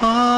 Oh.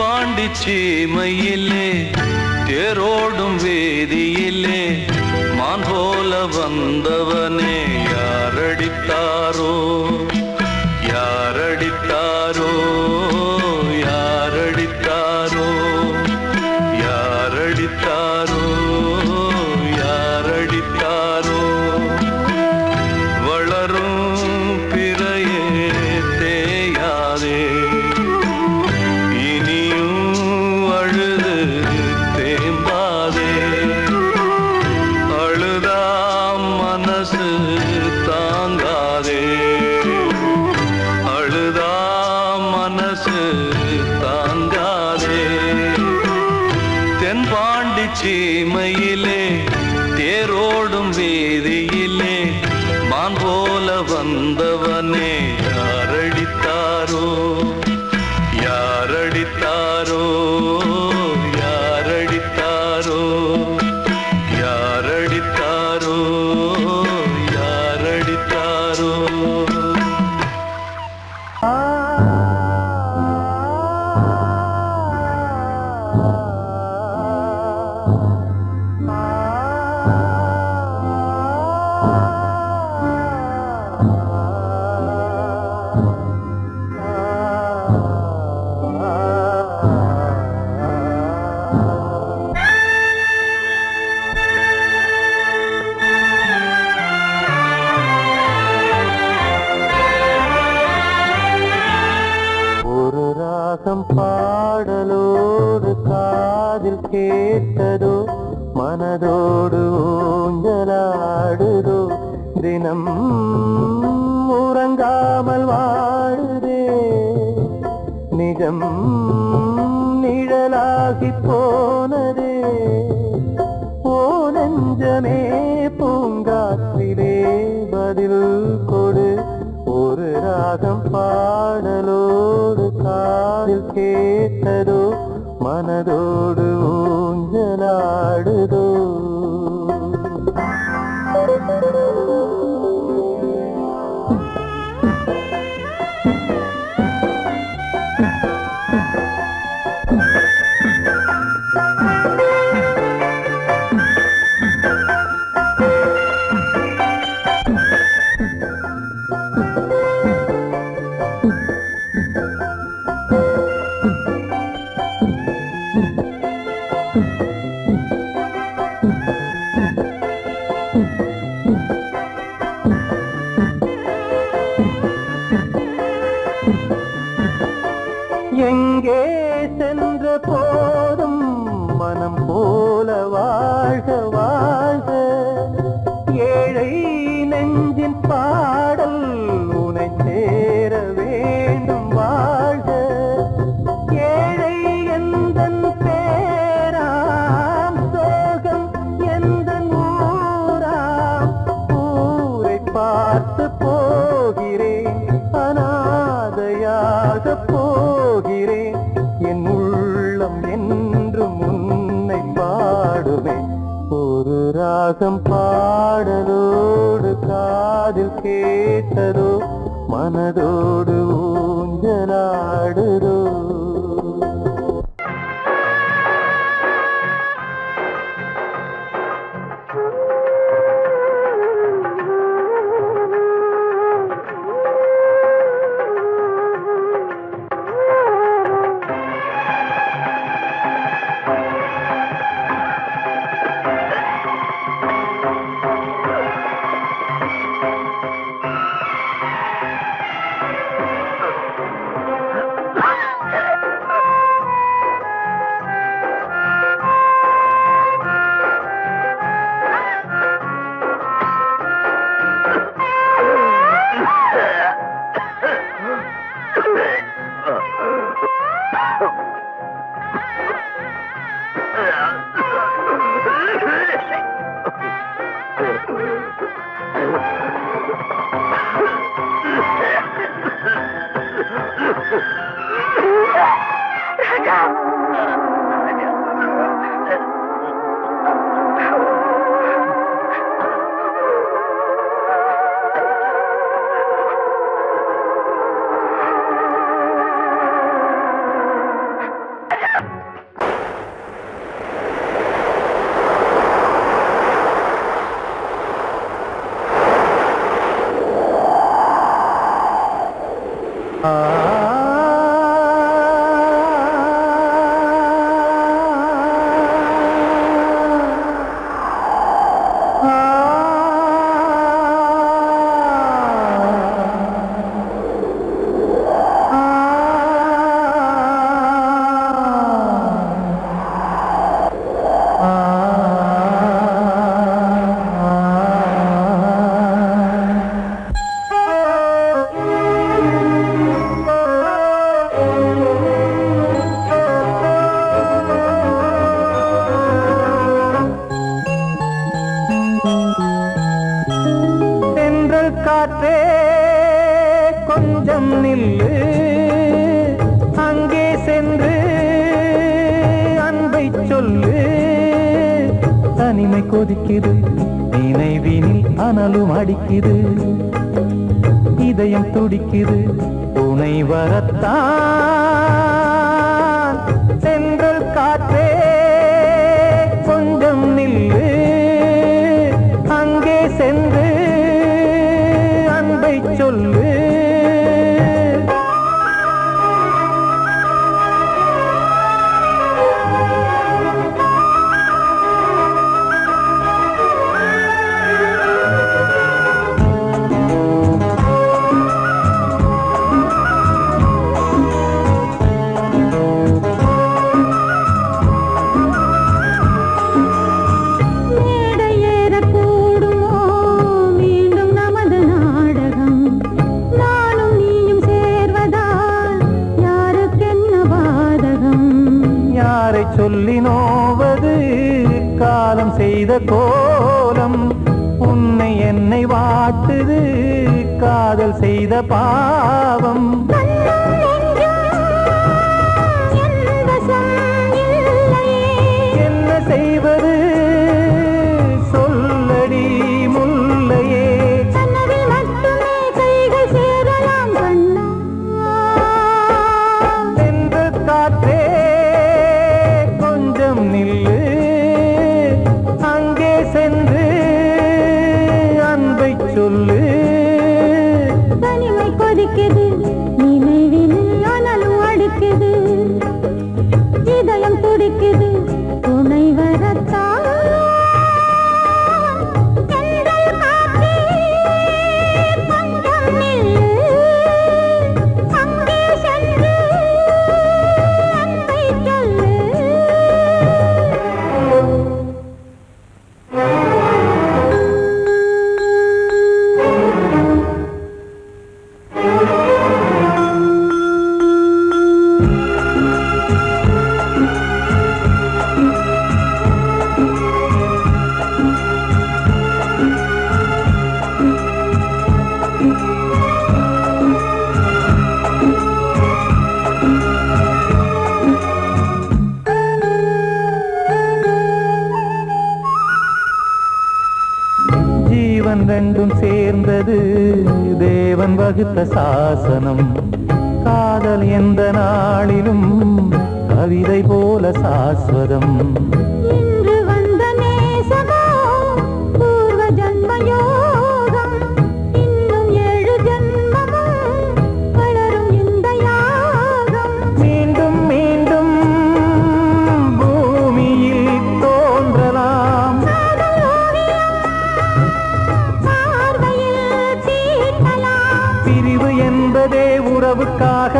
தென்பாண்டி தேரோடும் வேதியிலே மான் போல வந்தவனே யார்? சீமையிலே ஒரு மனதோடு காதில் கேட்டதோ மனதோடு ஊஞ்சலாடுதோ. சென்ற போதும் மனம் போல வாழ்க பாடலோடு காதில் கேட்டதோ மனதோடு ஊஞ்சலாடுதோ. இதயம் துடிக்குது துணை வரத்தான். சொல்லி நோவது காலம் செய்த கோலம். உன்னை என்னை வாட்டுது காதல் செய்த பாவம். சேர்ந்தது தேவன் வகுத்த சாசனம். காதல் எந்த நாளிலும் கவிதை போல சாஸ்வதம்.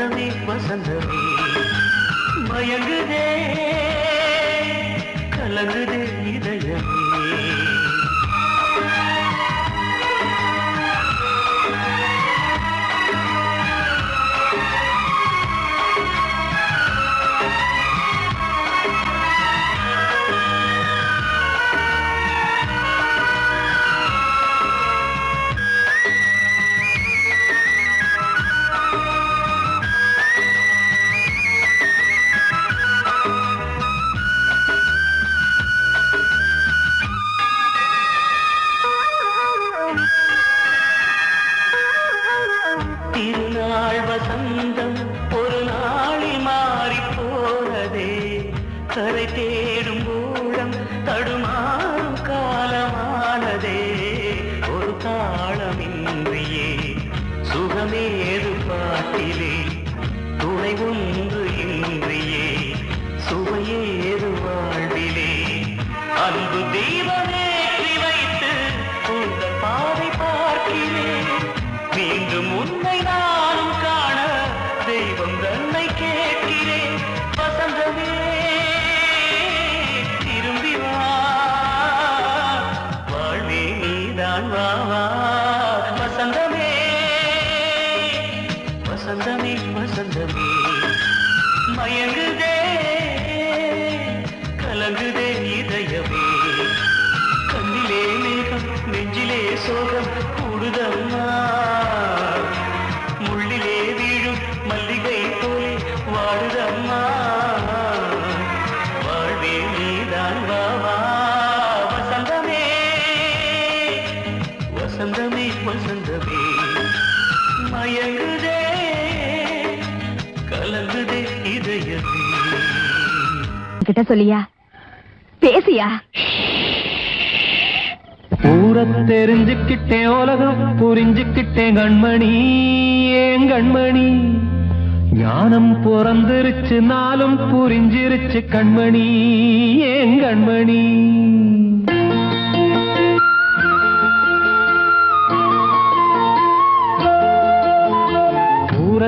வசந்தமே வசந்தமே மயங்குதே கலங்குதே இதயமே. திருநாள் வசந்தம். வசந்தமே மயங்குதே கலங்குதே இதயமே. கண்ணிலே மேகம் நெஞ்சிலே சோகம் கூடுதம் என்கிட்ட சொல்லியா? பேசியா? ஊரை தெரிஞ்சுக்கிட்டே உலகம் புரிஞ்சுக்கிட்டே கண்மணி ஏன் கண்மணி? ஞானம் பிறந்திருச்சு நாளும் புரிஞ்சிருச்சு கண்மணி ஏன் கண்மணி?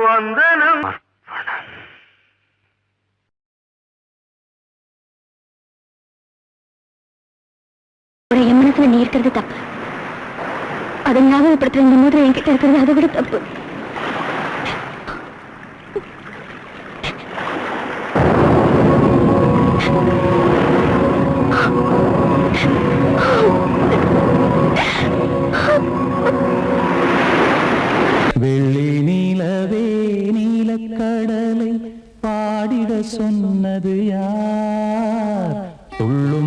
வந்தனம். ஒரு என் நீ இருக்கிறது தப்பு. அதை ஞாபகப்படுத்துற இந்த மோதிரம் என்கிட்ட இருக்கிறது அதை விட தப்பு. Oh சொன்னது யார்? துள்ளும்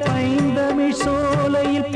பைந்தமிழ் சோலையில்